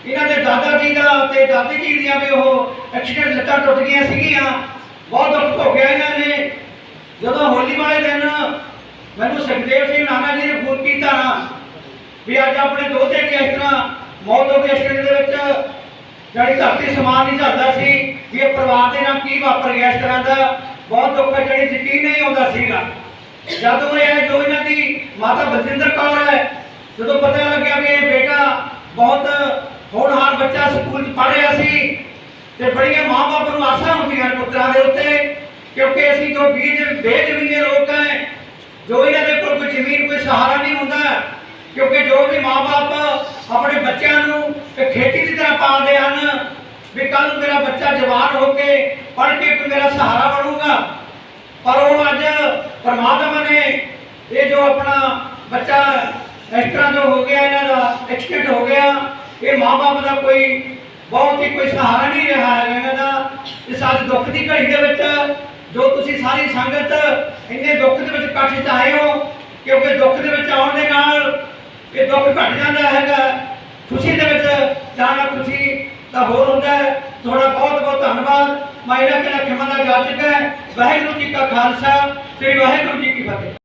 ਇਹਨਾਂ ਦੇ ਦਾਦਾ ਜੀ ਦਾ ਤੇ ਦਾਦੀ ਜੀ ਦੀਆਂ ਵੀ ਉਹ ਐਕਸੀਡੈਂਟ ਲੱਤਾਂ ਟੁੱਟ ਗਈਆਂ ਸੀਗੀਆਂ। ਬਹੁਤ ਦੁੱਖ ਭੋਗਿਆ ਇਹਨਾਂ ਨੇ। ਜਦੋਂ ਹੋਲੀ ਵਾਲੇ ਦਿਨ ਮੈਨੂੰ ਸੁਖਦੇਵ ਸਿੰਘ ਨਾਨਾ ਜੀ ਨੇ ਫੋਨ ਕੀਤਾ ਨਾ ਵੀ ਅੱਜ ਆਪਣੇ ਦੋਤੇ ਦੀ ਇਸ ਤਰ੍ਹਾਂ ਮੌਤ ਹੋ ਗਈ। ਐਕਸੀਡੈਂਟ ਦੇ ਵਿੱਚ ਜਿਹੜੀ ਧਰਤੀ ਸਮਾਨ ਨਹੀਂ ਝੱਲਦਾ ਸੀ, ਵੀ ਇਹ ਪਰਿਵਾਰ ਦੇ ਨਾਲ ਕੀ ਵਾਪਰ ਗਿਆ ਇਸ ਤਰ੍ਹਾਂ ਦਾ ਬਹੁਤ ਦੁੱਖ ਹੈ, ਜਿਹੜੀ ਯਕੀਨ ਨਹੀਂ ਆਉਂਦਾ ਸੀਗਾ। ਜਦੋਂ ਇਹ ਜੋ ਇਹਨਾਂ ਦੀ ਮਾਤਾ ਬਲਜਿੰਦਰ ਕੌਰ ਹੈ ਜਦੋਂ ਪਤਾ ਲੱਗਿਆ ਵੀ ਇਹ ਬੇਟਾ ਬਹੁਤ ਹੁਣ ਹਰ ਬੱਚਾ ਸਕੂਲ 'ਚ ਪੜ੍ਹ ਰਿਹਾ ਸੀ ਤੇ ਬੜੀਆਂ ਮਾਂ-ਬਾਪ ਨੂੰ ਆਸਾਂ ਹੁੰਦੀਆਂ ਨੇ ਪੁੱਤਰਾਂ ਦੇ ਉੱਤੇ, ਕਿਉਂਕਿ ਅਸੀਂ ਜੋ ਬੀਜ, ਬੇਜ਼ਮੀਨੇ ਲੋਕ ਹੈ, ਜੋ ਇਹਨਾਂ ਦੇ ਕੋਲ ਕੋਈ ਜ਼ਮੀਨ, ਕੋਈ ਸਹਾਰਾ ਨਹੀਂ ਹੁੰਦਾ, ਕਿਉਂਕਿ ਜੋ ਵੀ ਮਾਪੇ ਆਪਣੇ ਬੱਚਿਆਂ ਨੂੰ ਖੇਤੀ ਦੀ ਤਰ੍ਹਾਂ ਪਾਲਦੇ ਹਨ, ਵੀ ਕੱਲ ਨੂੰ ਮੇਰਾ ਬੱਚਾ ਜਵਾਨ ਹੋ ਕੇ ਪੜ੍ਹ ਕੇ ਕੋਈ ਮੇਰਾ ਸਹਾਰਾ ਬਣੂਗਾ। ਪਰ ਉਹ ਅੱਜ ਪਰਮਾਤਮਾ ਨੇ ਇਹ ਜੋ ਆਪਣਾ ਬੱਚਾ ਇਸ ਤਰ੍ਹਾਂ ਜੋ ਹੋ ਗਿਆ, ਇਹਨਾਂ ਦਾ ਐਕਸੀਡੈਂਟ ਹੋ ਗਿਆ ਇਹ ਮਾਪੇ ਦਾ ਕੋਈ ਬਹੁਤ ਹੀ ਕੋਈ ਸਹਾਰਾ ਨਹੀਂ ਰਿਹਾ ਹੈ ਇਹਨਾਂ ਦਾ। ਇਸ ਅੱਜ ਦੁੱਖ ਦੀ ਘੜੀ ਦੇ ਵਿੱਚ ਜੋ ਤੁਸੀਂ ਸਾਰੀ ਸੰਗਤ ਇੰਨੇ ਦੁੱਖ ਦੇ ਵਿੱਚ ਇਕੱਠ 'ਚ ਆਏ ਹੋ, ਕਿਉਂਕਿ ਦੁੱਖ ਦੇ ਵਿੱਚ ਆਉਣ ਦੇ ਨਾਲ ਇਹ ਦੁੱਖ ਘਟ ਜਾਂਦਾ ਹੈਗਾ। ਖੁਸ਼ੀ ਦੇ ਵਿੱਚ ਜਾਣਾ ਖੁਸ਼ੀ ਤਾਂ ਹੋਰ ਹੁੰਦਾ ਹੈ। ਤੁਹਾਡਾ ਬਹੁਤ ਬਹੁਤ ਧੰਨਵਾਦ। ਮੈਂ ਇਹਨਾਂ ਕਿਹੜਾ ਖਿਮਾ ਦਾ ਜਾਚਕ ਹੈ। ਵਾਹਿਗੁਰੂ ਜੀ ਕਾ ਖਾਲਸਾ, ਸ੍ਰੀ ਵਾਹਿਗੁਰੂ ਜੀ ਕੀ ਫਤਿਹ।